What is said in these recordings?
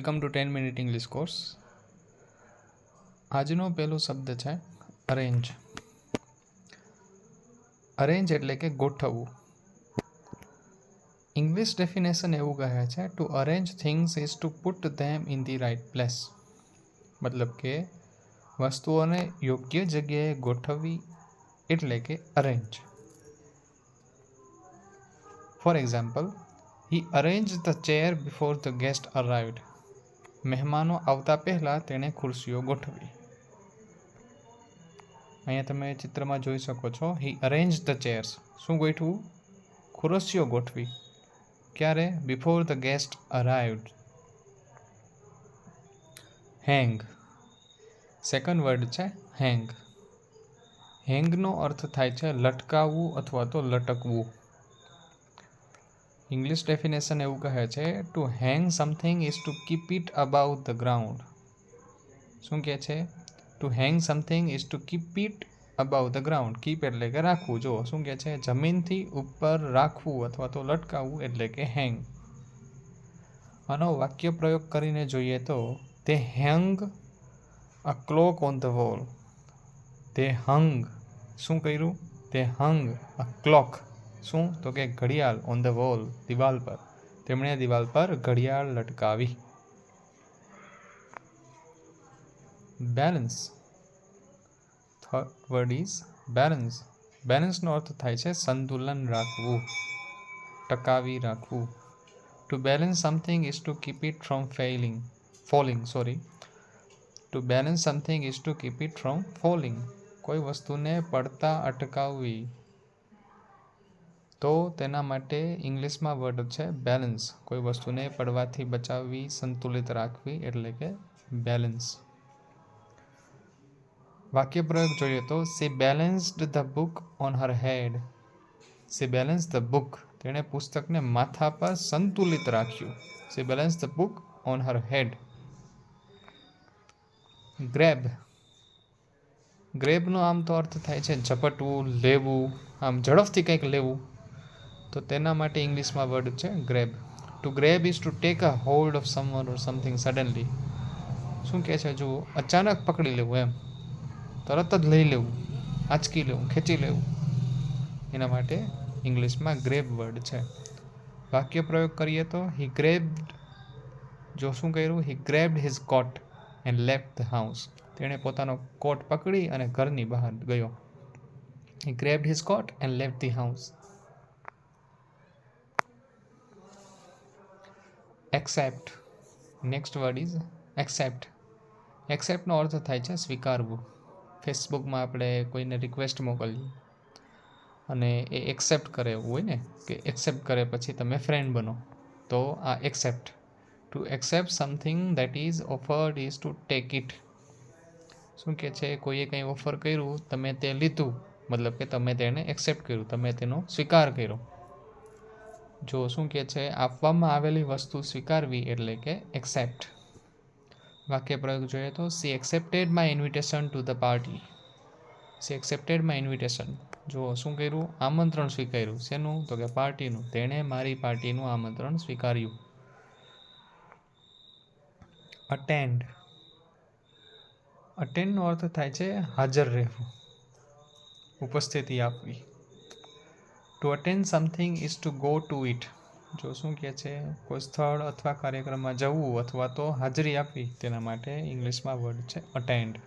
Welcome to ten minute English course આજનો પહેલો શબ્દ છે અરેન્જ અરેન્જ એટલે કે ગોઠવવું. ઇંગ્લિશ ડેફિનેશન એવું કહે છે to arrange things is to put them in the right place મતલબ કે વસ્તુઓને યોગ્ય જગ્યાએ ગોઠવવી એટલે કે arrange for example he arrange the chair before the guest arrived મહેમાનો આવતા પહેલાં તેણે ખુરશીઓ ગોઠવી. અહીંયા તમે ચિત્રમાં જોઈ શકો છો હી અરેન્જ ધ ચેર્સ શું ગોઠવું? ખુરશીઓ ગોઠવી. ક્યારે? Before the guest arrived hang second word છે હેંગ હેંગનો અર્થ થાય છે, લટકાવવું અથવા તો લટકવું. ઇંગ્લિશ ડેફિનેશન એવું કહે છે to hang something is to keep it above the ground શું કહે છે? To hang something is to keep it above the ground keep એટલે કે રાખવું. જો, શું કહે છે? જમીનથી ઉપર રાખવું અથવા તો લટકાવવું એટલે કે હેંગ આનો વાક્ય પ્રયોગ કરીને જોઈએ તો તે hang a clock on the wall તે હંગ શું કર્યું? તે હંગ અ ક્લોક શું? તો કે ઘડિયાળ ઓન ધ વોલ દિવાલ પર. તેમણે દિવાલ પર ઘડિયાળ લટકાવી. Balance third word is balance બેલેન્સનો અર્થ થાય છે સંતુલન રાખવું, ટકાવી રાખવું. To balance something is to keep it from failing falling sorry to balance something is to keep it from falling કોઈ વસ્તુને પડતા, અટકાવવી. તો તેના માટે ઇંગ્લિશમાં વર્ડ છે બેલેન્સ કોઈ વસ્તુને પડવાથી બચાવવી, સંતુલિત રાખવી એટલે કે બેલેન્સ વાક્ય પ્રયોગ જોઈએ તો she balanced the book on her head she balance the book તેણે પુસ્તકને માથા પર સંતુલિત રાખ્યું. She balance the book on her head grab ગ્રેબનો આમ તો અર્થ થાય છે ઝપટવું, લેવું. આમ ઝડપથી કંઈક લેવું. તો તેના માટે ઇંગ્લિશમાં વર્ડ છે grab to grab is to take a hold of someone or something suddenly શું કહે છે? જો અચાનક પકડી લેવું એમ. તરત જ લઈ લેવું, આંચકી લેવું, ખેંચી લેવું. એના માટે ઇંગ્લિશમાં ગ્રેબ વર્ડ છે. વાક્ય પ્રયોગ કરીએ તો હી ગ્રેબ્ડ જો શું કર્યું? He grabbed his coat and left the house તેણે પોતાનો કોટ પકડી અને ઘરની બહાર ગયો. He grabbed his coat and left the house accept next word is accept એક્સેપ્ટનો અર્થ થાય છે સ્વીકારવું. ફેસબુકમાં આપણે કોઈને રિક્વેસ્ટ મોકલીએ અને એ એક્સેપ્ટ કરે એવું હોય ને, કે એક્સેપ્ટ કરે પછી તમે ફ્રેન્ડ બનો, તો આ accept to accept something that is offered is to take it શું કહે છે? કોઈએ કંઈ ઓફર કર્યું, તમે તે લીધું. મતલબ કે તમે તેને એક્સેપ્ટ કર્યું, તમે તેનો સ્વીકાર કર્યો. જો શું કહે છે, આપવામાં આવેલી વસ્તુ સ્વીકારવી એટલે કે એક્સેપ્ટ વાક્ય પ્રયોગ જોઈએ તો she accepted my invitation to the party she accepted my invitation જો શું કર્યું? આમંત્રણ સ્વીકાર્યું. શેનું? તો કે પાર્ટીનું. તેણે મારી પાર્ટીનું આમંત્રણ સ્વીકાર્યું. અટેન્ડ અટેન્ડનો અર્થ થાય છે, હાજર રહેવું. ઉપસ્થિતિ આપવી. To attend something is to go to it જો શું કહે છે, કોઈ સ્થળ અથવા કાર્યક્રમમાં જવું અથવા તો હાજરી આપવી, તેના માટે ઇંગ્લિશમાં વર્ડ છે અટેન્ડ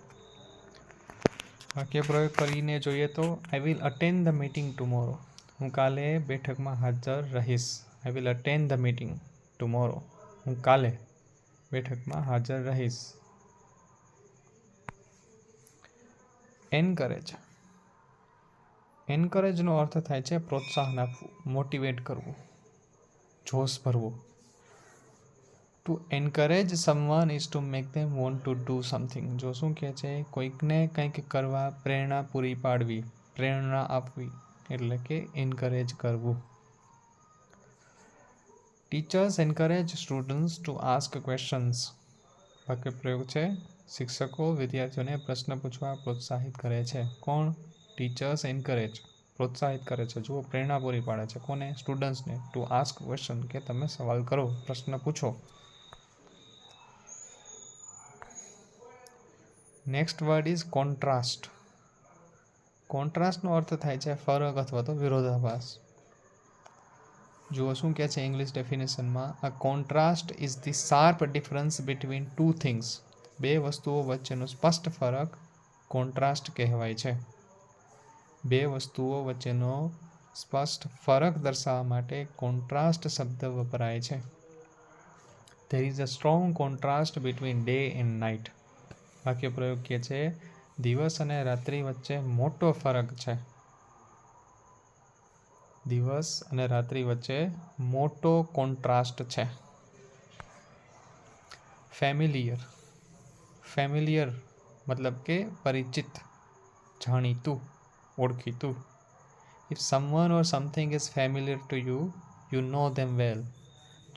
વાક્ય પ્રયોગ કરીને જોઈએ તો I will attend the meeting tomorrow હું કાલે બેઠકમાં હાજર રહીશ. I will attend the meeting tomorrow હું કાલે બેઠકમાં હાજર રહીશ. એનકરેજ એન્કરેજનો અર્થ થાય છે પ્રોત્સાહન આપવું મોટિવેટ કરવું, જોશ ભરવું. To encourage someone is to make them want to do something જો શું કહે છે? કોઈકને કંઈક કરવા પ્રેરણા પૂરી પાડવી, પ્રેરણા આપવી, એટલે કે એન્કરેજ કરવું. Teachers encourage students to ask questions વાક્ય પ્રયોગ છે. શિક્ષકો વિદ્યાર્થીઓને પ્રશ્ન પૂછવા પ્રોત્સાહિત કરે છે. કોણ? ટીચર્સ એન્કરેજ પ્રોત્સાહિત કરે છે, જુઓ, પ્રેરણા પૂરી પાડે છે. કોને? સ્ટુડન્ટ્સને. ટુ આસ્ક ક્વેશ્ચન કે તમે સવાલ કરો, પ્રશ્ન પૂછો. નેક્સ્ટ વર્ડ ઇઝ કોન્ટ્રાસ્ટ કોન્ટ્રાસ્ટનો અર્થ થાય છે ફરક અથવા તો વિરોધાભાસ. જુઓ, શું કહે છે English ડેફિનેશનમાં a contrast is the sharp difference between two things બે વસ્તુઓ વચ્ચેનો સ્પષ્ટ ફરક કોન્ટ્રાસ્ટ કહેવાય છે. બે વસ્તુઓ વચ્ચેનો સ્પષ્ટ ફરક દર્શાવવા માટે કોન્ટ્રાસ્ટ શબ્દ વપરાય છે. There is a strong contrast between day and night વાક્ય પ્રયોગ કહે છે, દિવસ અને રાત્રિ વચ્ચે મોટો ફરક છે. દિવસ અને રાત્રિ વચ્ચે મોટો કોન્ટ્રાસ્ટ છે. ફેમિલિયર ફેમિલિયર મતલબ કે પરિચિત, જાણીતું. ઓળખીતું if someone or something is familiar to you you know them well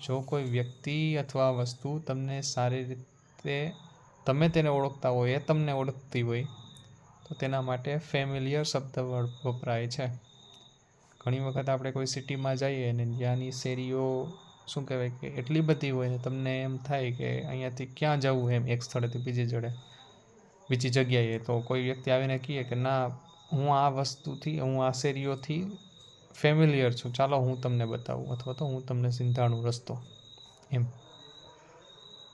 જો કોઈ વ્યક્તિ અથવા વસ્તુ તમને સારી રીતે, તમે તેને ઓળખતા હોય, એ તમને ઓળખતી હોય, તો તેના માટે ફેમિલિયર શબ્દ વપરાય છે. ઘણી વખત આપણે કોઈ સિટીમાં જઈએ ને ત્યાંની શેરીઓ, શું કહેવાય કે, એટલી બધી હોય ને તમને એમ થાય કે અહીંયાથી ક્યાં જવું એમ એક સ્થળેથી બીજી જડે, બીજી જગ્યાએ. તો કોઈ વ્યક્તિ આવીને કહે કે, ના હું આ વસ્તુથી, હું આ શેરીઓથી ફેમિલિયર છું. ચાલો હું તમને બતાવું, અથવા તો હું તમને સિંધાણું રસ્તો. એમ.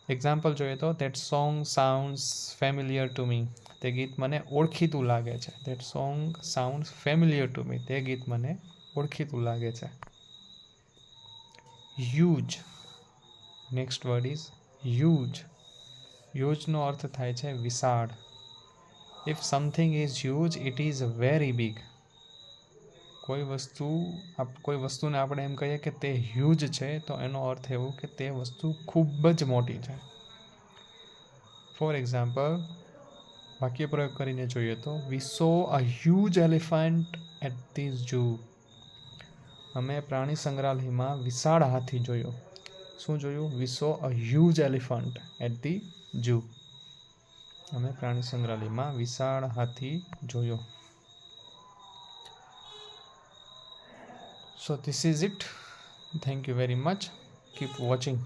એક્ઝામ્પલ જોઈએ તો that song sounds familiar to me તે ગીત મને ઓળખીતું લાગે છે. That song sound familiar to me તે ગીત મને ઓળખીતું લાગે છે. Huge next word is huge યુજનો અર્થ થાય છે વિશાળ. If something is huge it is very big કોઈ વસ્તુ કોઈ વસ્તુને આપણે એમ કહીએ કે તે હ્યુજ છે, તો એનો અર્થ એવો કે તે વસ્તુ ખૂબ જ મોટી છે. ફોર એક્ઝામ્પલ વાક્ય પ્રયોગ કરીને જોઈએ તો we saw a huge elephant at this zoo અમે પ્રાણી સંગ્રહાલયમાં વિશાળ હાથી જોયો. શું જોયું? We saw a huge elephant at the zoo અમે પ્રાણી સંગ્રહાલયમાં વિશાળ હાથી જોયો so this is it thank you very much keep watching